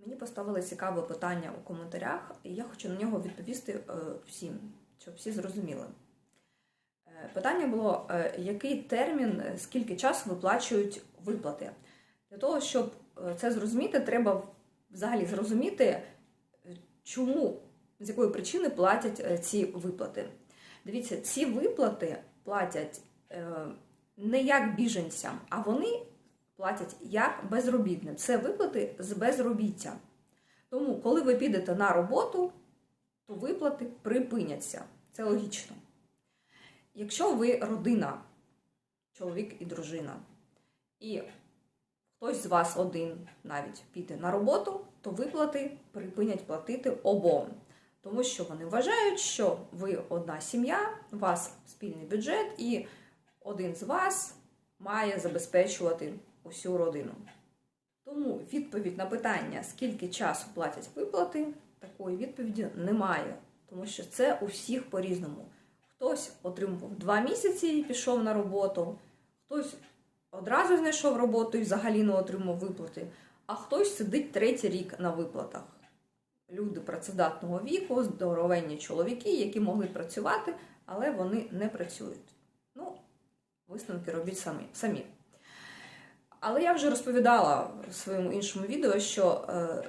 Мені поставили цікаве питання у коментарях, і я хочу на нього відповісти е, всім, щоб всі зрозуміли. Е, Питання було, е, який термін, скільки часу виплачують виплати. Для того, щоб це зрозуміти, треба взагалі зрозуміти, чому, з якої причини платять ці виплати. Дивіться, ці виплати платять не як біженцям, а вони платять як безробітним. Це виплати з безробіття. Тому, коли ви підете на роботу, то виплати припиняться. Це логічно. Якщо ви родина, чоловік і дружина, і хтось з вас один навіть піде на роботу, то виплати припинять платити обом. Тому що вони вважають, що ви одна сім'я, у вас спільний бюджет, і один з вас має забезпечувати усю родину. Тому відповідь на питання, скільки часу платять виплати, такої відповіді немає, тому що це у всіх по-різному. Хтось отримував два місяці і пішов на роботу, хтось одразу знайшов роботу і взагалі не отримав виплати, а хтось сидить третій рік на виплатах. Люди працездатного віку, здоровенні чоловіки, які могли працювати, але вони не працюють. Ну, висновки робіть самі. самі. Але я вже розповідала в своєму іншому відео, що е,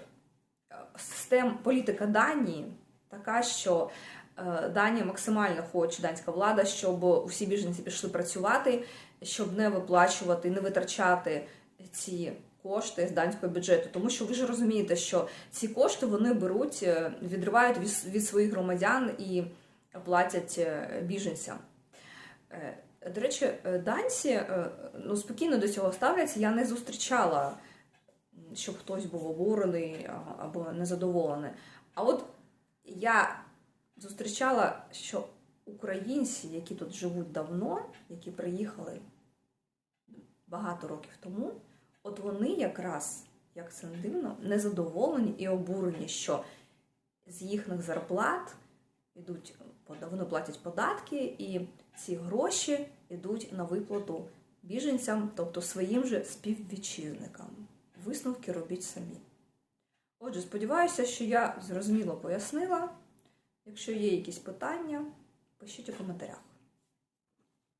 систем, політика Данії така, що е, Данія максимально хоче, данська влада, щоб усі біженці пішли працювати, щоб не виплачувати, не витрачати ці кошти з данського бюджету. Тому що ви ж розумієте, що ці кошти вони беруть, е, відривають від, своїх громадян і платять біженцям. До речі, е, данці е, ну, спокійно до цього ставляться. Я не зустрічала, щоб хтось був обурений або незадоволений. А от я зустрічала, що українці, які тут живуть давно, які приїхали багато років тому, от вони якраз, як це не дивно, незадоволені і обурені, що з їхніх зарплат йдуть вони платять податки, і ці гроші йдуть на виплату біженцям, тобто своїм же співвітчизникам. Висновки робіть самі. Отже, сподіваюся, що я зрозуміло пояснила. Якщо є якісь питання, пишіть у коментарях.